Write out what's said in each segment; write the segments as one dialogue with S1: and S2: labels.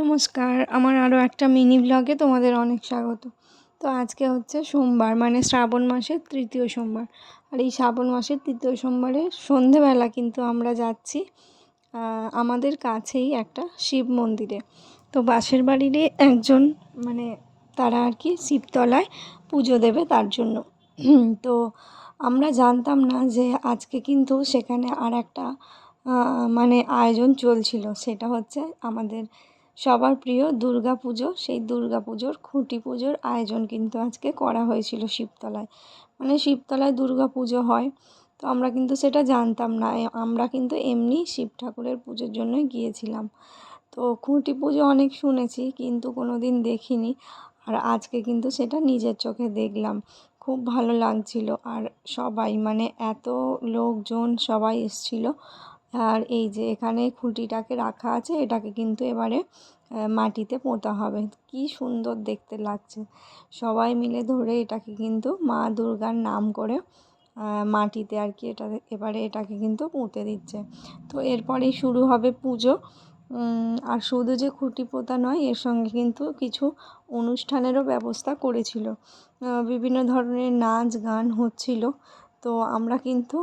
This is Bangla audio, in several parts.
S1: নমস্কার, আমার আরও একটা মিনি ব্লগে তোমাদের অনেক স্বাগত। তো আজকে হচ্ছে সোমবার মানে শ্রাবণ মাসের তৃতীয় সোমবার। আর এই শ্রাবণ মাসের তৃতীয় সোমবারে সন্ধেবেলা কিন্তু আমরা যাচ্ছি আমাদের কাছেই একটা শিব মন্দিরে। তো বাসের বাড়িরই একজন মানে তারা আর কি শিবতলায় পুজো দেবে তার জন্য। তো আমরা জানতাম না যে আজকে কিন্তু সেখানে আর একটা মানে আয়োজন চলছিল, সেটা হচ্ছে আমাদের সবার প্রিয় দুর্গা পুজো, সেই দুর্গা পুজোর খুঁটি পুজোর আয়োজন কিন্তু আজকে করা হয়েছিল শিবতলায়। মানে শিবতলায় দুর্গা পুজো হয়, তো আমরা কিন্তু সেটা জানতাম না। আমরা কিন্তু এমনি শিব ঠাকুরের পুজোর জন্যই গিয়েছিলাম। তো খুঁটি পুজো অনেক শুনেছি, কিন্তু কোনো দিন দেখিনি। আর আজকে কিন্তু সেটা নিজের চোখে দেখলাম। খুব ভালো লাগছিল। আর সবাই মানে এত লোকজন সবাই এসছিল। আর এই যে এখানে খুঁটিটাকে রাখা আছে, এটাকে কিন্তু এবারে মাটিতে পোঁতা হবে। কি সুন্দর দেখতে লাগছে। সবাই মিলে ধরে এটাকে কিন্তু মা দুর্গার নাম করে মাটিতে আর কি এটা এবারে এটাকে কিন্তু পুঁতে দিচ্ছে। তো এরপরেই শুরু হবে পুজো। আর শুধু যে খুঁটি পোঁতা নয়, এর সঙ্গে কিন্তু কিছু অনুষ্ঠানেরও ব্যবস্থা করেছিল। বিভিন্ন ধরনের নাচ গান হচ্ছিল। তো আমরা কিন্তু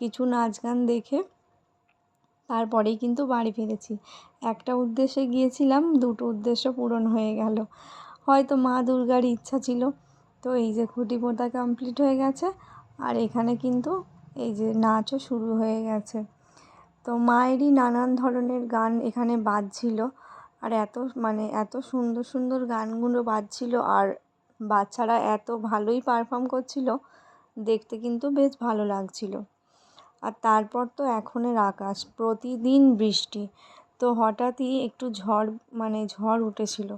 S1: কিছু নাচ গান দেখে তারপরেই কিন্তু বাড়ি ফিরেছি। একটা উদ্দেশ্যে গিয়েছিলাম, দুটো উদ্দেশ্য পূরণ হয়ে গেল। হয়তো মা দুর্গার ইচ্ছা ছিল, তো এই যে খুঁটি পোঁতা কমপ্লিট হয়ে গেছে, আর এখানে কিন্তু এই যে নাচও শুরু হয়ে গেছে। তো মায়েরই নানান ধরনের গান এখানে বাজছিল, আর এত মানে এত সুন্দর সুন্দর গানগুলো বাজছিল, আর বাচ্চারা এত ভালোই পারফর্ম করছিল দেখতে কিন্তু বেশ ভালো লাগছিল। আর তারপর তো এখনের আকাশ, প্রতিদিন বৃষ্টি। তো হঠাৎই একটু ঝড় মানে ঝড় উঠেছিল।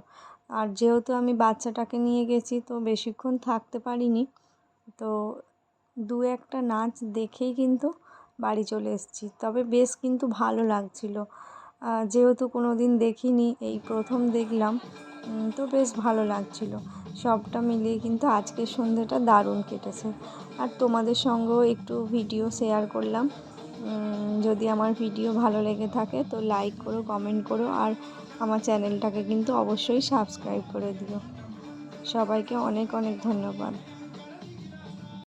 S1: আর যেহেতু আমি বাচ্চাটাকে নিয়ে গেছি, তো বেশিক্ষণ থাকতে পারিনি। তো দু একটা নাচ দেখেই কিন্তু বাড়ি চলে এসেছি। তবে বেশ কিন্তু ভালো লাগছিল। যেহেতু কোনো দিন দেখিনি, এই প্রথম দেখলাম। তো বেশ ভালো লাগছিল। সবটা মিলিয়ে কিন্তু আজকের সন্ধ্যাটা দারুণ কেটেছে। আর তোমাদের সঙ্গেও একটু ভিডিও শেয়ার করলাম। যদি আমার ভিডিও ভালো লেগে থাকে তো লাইক করো কমেন্ট করো আর আমার চ্যানেলটাকে কিন্তু অবশ্যই সাবস্ক্রাইব করে দিও। সবাইকে অনেক অনেক ধন্যবাদ।